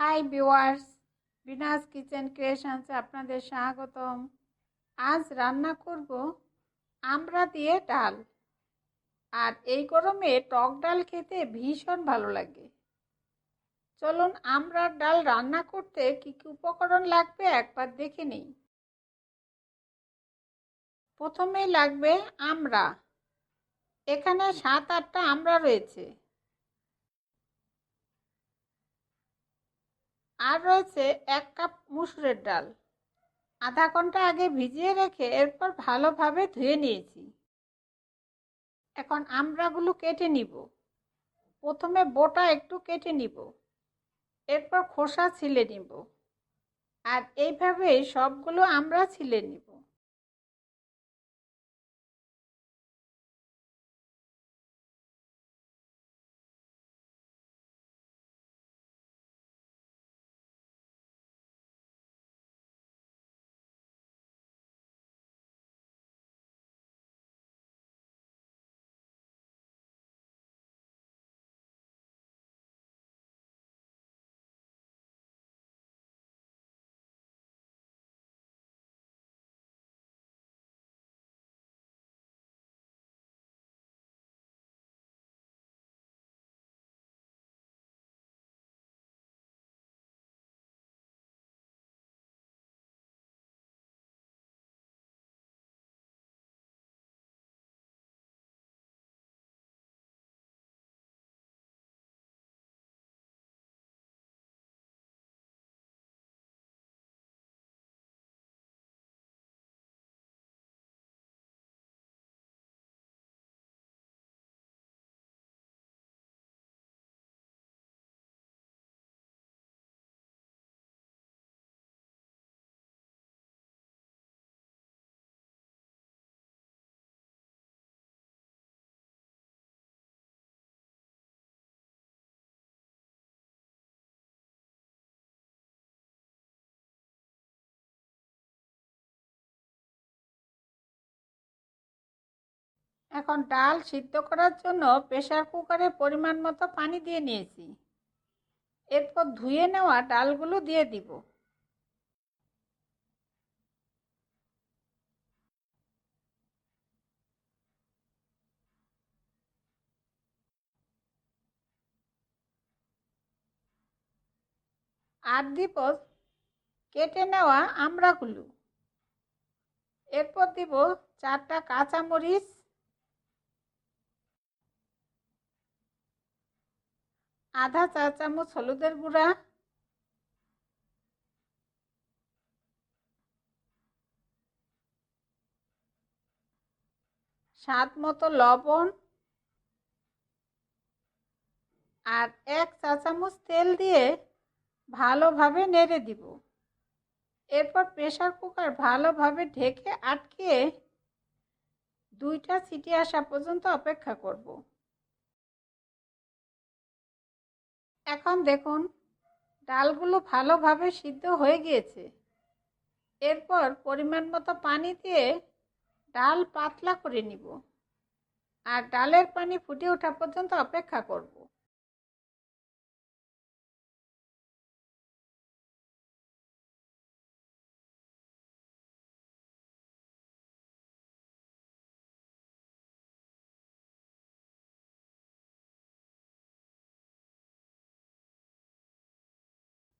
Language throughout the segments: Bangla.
হাই ভিউয়ার্স বিনাস কিচেন ক্রিয়েশনসে আপনাদের স্বাগতম। আজ রান্না করব আমড়া দিয়ে ডাল। আর এই গরমে টক ডাল খেতে ভীষণ ভালো লাগে। চলুন আমড়ার ডাল রান্না করতে কী কী উপকরণ লাগবে একবার দেখে নিই। প্রথমেই লাগবে আমড়া এখানে সাত আটটা আমড়া রয়েছে। আর রয়েছে এক কাপ মুসুরের ডাল। আধা ঘণ্টা আগে ভিজিয়ে রেখে এরপর ভালোভাবে ধুয়ে নিয়েছি। এখন আমরাগুলো কেটে নিব। প্রথমে বোটা একটু কেটে নিব। এরপর খোসা ছিলে নিব। আর এইভাবেই সবগুলো আমরা ছিলে নিব। এখন ডাল সিদ্ধ করার জন্য প্রেশার কুকারে পরিমাণ মতো পানি দিয়ে নিয়েছি। এরপর ধুয়ে নেওয়া ডালগুলো দিয়ে দিব। আর দিব কেটে নেওয়া আমড়াগুলো এরপর দিব চারটা কাঁচামরিচ আধা চা চামচ হলুদের গুঁড়া। স্বাদ মতো লবণ। আর এক চা চামচ তেল দিয়ে ভালোভাবে নেড়ে দিব। এরপর প্রেশার কুকার ভালোভাবে ঢেকে আটকে দুইটা সিটি আসা পর্যন্ত অপেক্ষা করব। এখন দেখুন, ডালগুলো ভালোভাবে সিদ্ধ হয়ে গিয়েছে। এরপর পরিমাণ মতো পানি দিয়ে ডাল পাতলা করে নিব। আর ডালের পানি ফুটে ওঠা পর্যন্ত অপেক্ষা করব।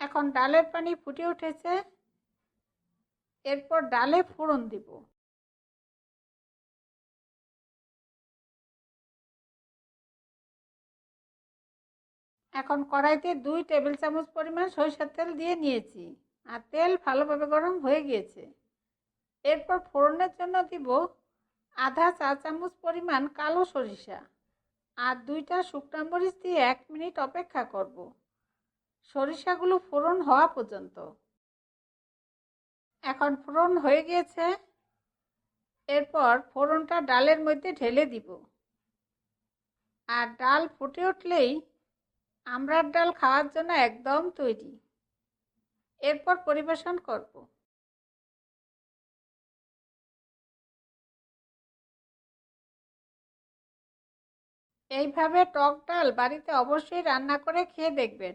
এখন ডালের পানি ফুটে উঠেছে। এরপর ডালে ফোড়ন দিব। এখন কড়াইতে দুই টেবিল চামচ পরিমাণ সরিষার তেল দিয়ে নিয়েছি আর তেল ভালোভাবে গরম হয়ে গিয়েছে। এরপর ফোড়নের জন্য দিব আধা চা চামচ পরিমাণ কালো সরিষা আর দুইটা শুকনো মরিচ দিয়ে এক মিনিট অপেক্ষা করব। সরিষাগুলো ফোড়ন হওয়া পর্যন্ত। এখন ফোড়ন হয়ে গিয়েছে। এরপর ফোড়নটা ডালের মধ্যে ঢেলে দিব। আর ডাল ফুটে উঠলেই আমরার ডাল খাওয়ার জন্য একদম তৈরি। এরপর পরিবেশন করব। এইভাবে টক ডাল বাড়িতে অবশ্যই রান্না করে খেয়ে দেখবেন।